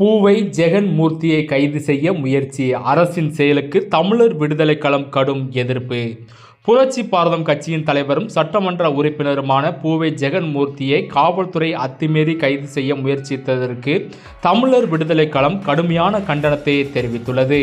பூவை ஜெகன் மூர்த்தியை கைது செய்ய முயற்சி. அரசின் செயலுக்கு தமிழர் விடுதலை களம் கடும் எதிர்ப்பு. புரட்சி பாரதம் கட்சியின் தலைவரும் சட்டமன்ற உறுப்பினருமான பூவை ஜெகன் மூர்த்தியை காவல்துறை அத்துமீறி கைது செய்ய முயற்சித்ததற்கு தமிழர் விடுதலை களம் கடுமையான கண்டனத்தை தெரிவித்துள்ளது.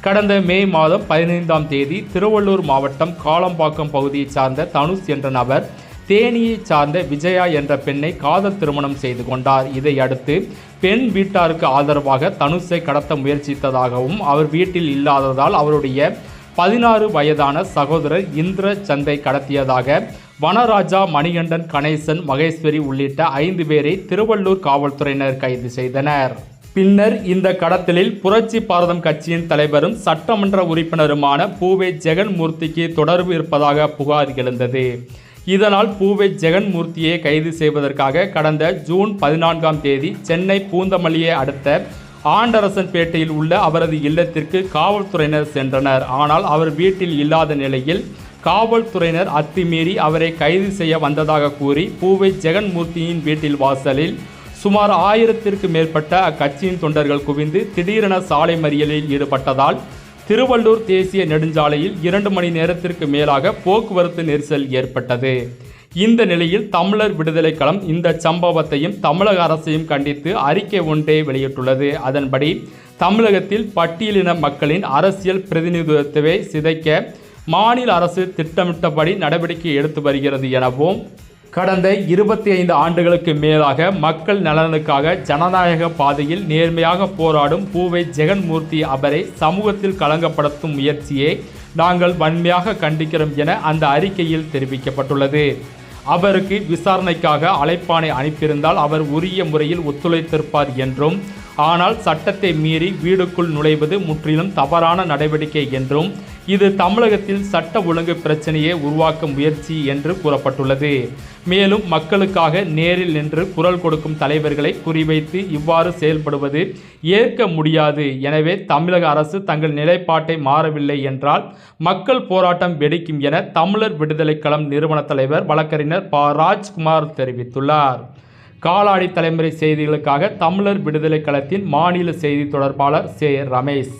கடந்த மே மாதம் பதினைந்தாம் தேதி திருவள்ளூர் மாவட்டம் காளம்பாக்கம் பகுதியைச் சார்ந்த தனுஷ் என்ற நபர் தேனியைச் சார்ந்த விஜயா என்ற பெண்ணை காதல் திருமணம் செய்து கொண்டார். இதையடுத்து பெண் வீட்டாருக்கு ஆதரவாக தனுஷை கடத்த முயற்சித்ததாகவும் அவர் வீட்டில் இல்லாததால் அவருடைய பதினாறு வயதான சகோதரர் இந்திர சந்தை கடத்தியதாக வனராஜா மணிகண்டன் கணேசன் மகேஸ்வரி உள்ளிட்ட ஐந்து பேரை திருவள்ளூர் காவல்துறையினர் கைது செய்தனர். பின்னர் இந்த கடத்தலில் புரட்சி பாரதம் கட்சியின் தலைவரும் சட்டமன்ற உறுப்பினருமான பூவே ஜெகன்மூர்த்திக்கு தொடர்பு இருப்பதாக புகார் எழுந்தது. இதனால் பூவை ஜெகன்மூர்த்தியை கைது செய்வதற்காக கடந்த ஜூன் பதினான்காம் தேதி சென்னை பூந்தமல்லியை அடுத்த ஆண்டரசன்பேட்டையில் உள்ள அவரது இல்லத்திற்கு காவல்துறையினர் சென்றனர். ஆனால் அவர் வீட்டில் இல்லாத நிலையில் காவல்துறையினர் அத்துமீறி அவரை கைது செய்ய வந்ததாக கூறி பூவை ஜெகன்மூர்த்தியின் வீட்டில் வாசலில் சுமார் ஆயிரத்திற்கு மேற்பட்ட அக்கட்சியின் தொண்டர்கள் குவிந்து திடீரென சாலை மறியலில் ஈடுபட்டதால் திருவள்ளூர் தேசிய நெடுஞ்சாலையில் இரண்டு மணி நேரத்திற்கு மேலாக போக்குவரத்து நெரிசல் ஏற்பட்டது. இந்த நிலையில் தமிழர் விடுதலை களம் இந்த சம்பவத்தையும் தமிழக அரசையும் கண்டித்து அறிக்கை ஒன்றை வெளியிட்டுள்ளது. அதன்படி தமிழகத்தில் பட்டியலின மக்களின் அரசியல் பிரதிநிதித்துவத்தை சிதைக்க மாநில அரசு திட்டமிட்டபடி நடவடிக்கை எடுத்து வருகிறது எனவும் கடந்த இருபத்தி ஐந்து ஆண்டுகளுக்கு மேலாக மக்கள் நலனுக்காக ஜனநாயக பாதையில் நேர்மையாக போராடும் பூவை ஜெகன்மூர்த்தி அவரை சமூகத்தில் களங்கப்படுத்தும் முயற்சியை நாங்கள் வன்மையாக கண்டிக்கிறோம் என அந்த அறிக்கையில் தெரிவிக்கப்பட்டுள்ளது. அவருக்கு விசாரணைக்காக அழைப்பானை அனுப்பியிருந்தால் அவர் உரிய முறையில் ஒத்துழைத்திருப்பார் என்றும் ஆனால் சட்டத்தை மீறி வீடுக்குள் நுழைவது முற்றிலும் தவறான நடவடிக்கை என்றும் இது தமிழகத்தில் சட்ட ஒழுங்கு பிரச்சனையை உருவாக்க முயற்சி என்று கூறப்பட்டுள்ளது. மேலும் மக்களுக்காக நேரில் நின்று குரல் கொடுக்கும் தலைவர்களை குறிவைத்து இவ்வாறு செயல்படுவது ஏற்க முடியாது. எனவே தமிழக அரசு தங்கள் நிலைப்பாட்டை மாறவில்லை என்றால் மக்கள் போராட்டம் வெடிக்கும் என தமிழர் விடுதலை களம் நிறுவன தலைவர் வழக்கறிஞர் ப. ராஜ்குமார் தெரிவித்துள்ளார். காலாடி தலைமுறை செய்திகளுக்காக தமிழர் விடுதலை களத்தின் மாநில செய்தி தொடர்பாளர் சே. ரமேஷ்.